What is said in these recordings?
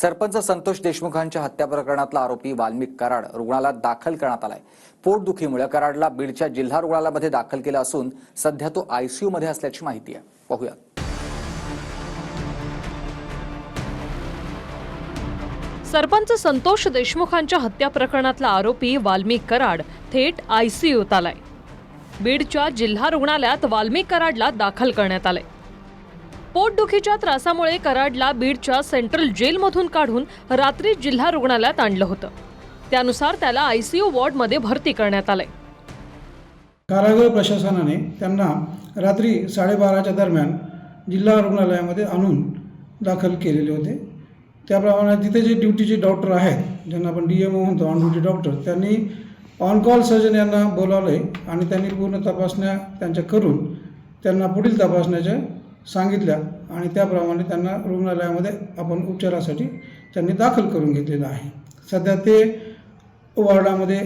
सरपंच संतोष देशमुखांच्या हत्या प्रकरणातला आरोपी वाल्मिक कराड रुग्णालयात दाखल करण्यात आलाय. पोटदुखीमुळे कराडला बीडच्या जिल्हा रुग्णालयामध्ये दाखल केलं असून सध्या तो आयसीयू मध्ये असल्याची माहिती आहे. पाहूयात. सरपंच संतोष देशमुखांच्या हत्या प्रकरणातला आरोपी वाल्मिक कराड थेट आयसीयूत आलाय. बीडच्या जिल्हा रुग्णालयात वाल्मिक कराडला दाखल करण्यात आलंय. पोटदुखीच्या त्रासामुळे कराडला बीडच्या सेंट्रल जेलमधून काढून रात्री जिल्हा रुग्णालयात आणलं होतं. त्यानुसार त्याला आयसीयू वॉर्डमध्ये भरती करण्यात आलंय. कारागृह प्रशासनाने त्यांना रात्री साडेबाराच्या दरम्यान जिल्हा रुग्णालयामध्ये आणून दाखल केलेले होते. त्याप्रमाणे तिथे जे ड्युटीचे डॉक्टर आहेत ज्यांना आपण डी एम ओ म्हणतो ऑन ड्युटी डॉक्टर त्यांनी ऑन कॉल सर्जन यांना बोलावलं आहे आणि त्यांनी पूर्ण तपासण्या त्यांच्या करून त्यांना पुढील तपासण्याच्या सांगितल्या आणि त्याप्रमाणे त्यांना रुग्णालयामध्ये आपण उपचारासाठी त्यांनी दाखल करून घेतलेलं आहे. सध्या ते वॉर्डामध्ये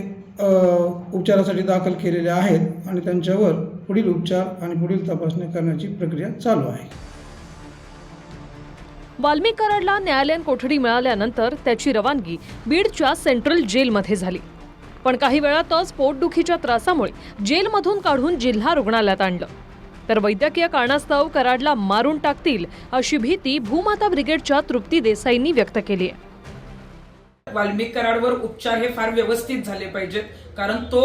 उपचारासाठी दाखल केलेले आहेत आणि त्यांच्यावर पुढील उपचार आणि पुढील तपासणी करण्याची प्रक्रिया चालू आहे. वाल्मिक कराडला न्यायालयीन कोठडी मिळाल्यानंतर त्याची रवानगी बीडच्या सेंट्रल जेलमध्ये झाली. पण काही वेळातच पोटदुखीच्या त्रासामुळे जेलमधून काढून जिल्हा रुग्णालयात आणलं. तर वैद्यकीय कारणास्तव कराडला मारून टाकतील अशी भीती भूमाता ब्रिगेडच्या तृप्ती देसाईंनी व्यक्त केली आहे. वाल्मिक कराडवर उपचार हे फार व्यवस्थित झाले पाहिजेत कारण तो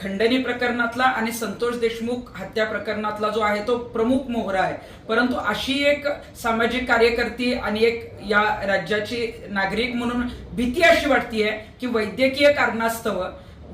खंडणी प्रकरणातला आणि संतोष देशमुख हत्या प्रकरणातला जो आहे तो प्रमुख मोहरा आहे. परंतु अशी एक सामाजिक कार्यकर्ती आणि एक या राज्याची नागरिक म्हणून भीती अशी वाटतीये की वैद्यकीय कारणास्तव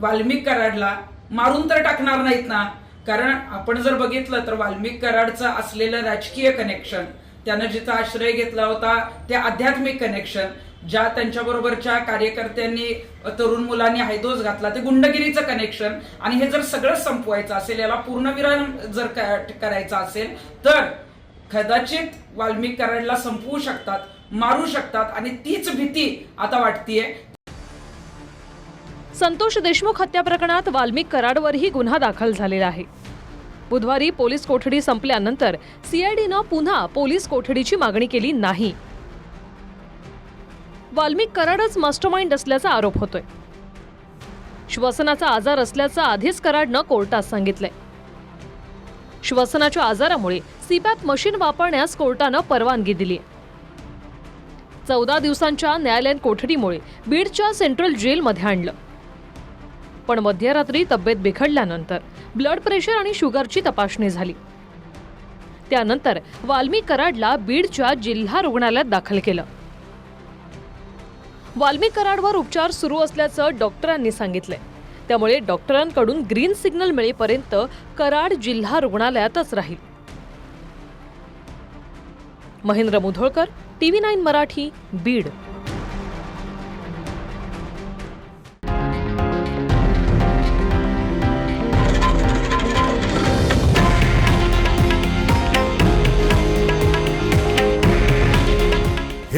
वाल्मिक कराडला मारून तर टाकणार नाहीत ना? कारण आपण जर बघितलं तर वाल्मिक कराडचं असलेलं राजकीय कनेक्शन त्यानं जिथं आश्रय घेतला होता ते आध्यात्मिक कनेक्शन ज्या त्यांच्याबरोबरच्या कार्यकर्त्यांनी तरुण मुलांनी हैदोस घातला ते गुंडगिरीचं कनेक्शन आणि हे जर सगळं संपवायचं असेल याला पूर्णविराम जर करायचा असेल तर कदाचित वाल्मिक कराडला संपवू शकतात मारू शकतात आणि तीच भीती आता वाटतीये. संतोष देशमुख हत्या प्रकरणात वाल्मिक कराडवरही गुन्हा दाखल झालेला आहे. बुधवारी पोलीस कोठडी संपल्यानंतर सीआयडीनं पुन्हा पोलीस कोठडीची मागणी केली नाही. वाल्मिक कराडच मास्टरमाइंड असल्याचा आरोप होतोय. श्वसनाचा आजार असल्याचं आधीच कराडनं कोर्टात सांगितलंय. श्वसनाच्या आजारामुळे सीपॅप मशीन वापरण्यास कोर्टानं परवानगी दिली चौदा दिवसांच्या न्यायालयीन कोठडीमुळे बीडच्या सेंट्रल जेलमध्ये आणलं. पण मध्यरात्री तब्येत बिघडल्यानंतर ब्लड प्रेशर आणि शुगरची तपासणी झाली. त्यानंतर वाल्मी कराडला बीडच्या जिल्हा रुग्णालयात दाखल केलं. वाल्मी कराडवर उपचार सुरू असल्याचं डॉक्टरांनी सांगितलंय. त्यामुळे डॉक्टरांकडून ग्रीन सिग्नल मिळेपर्यंत कराड जिल्हा रुग्णालयातच राहील. Mahendra Mudholkar TV nine Marathi Beed.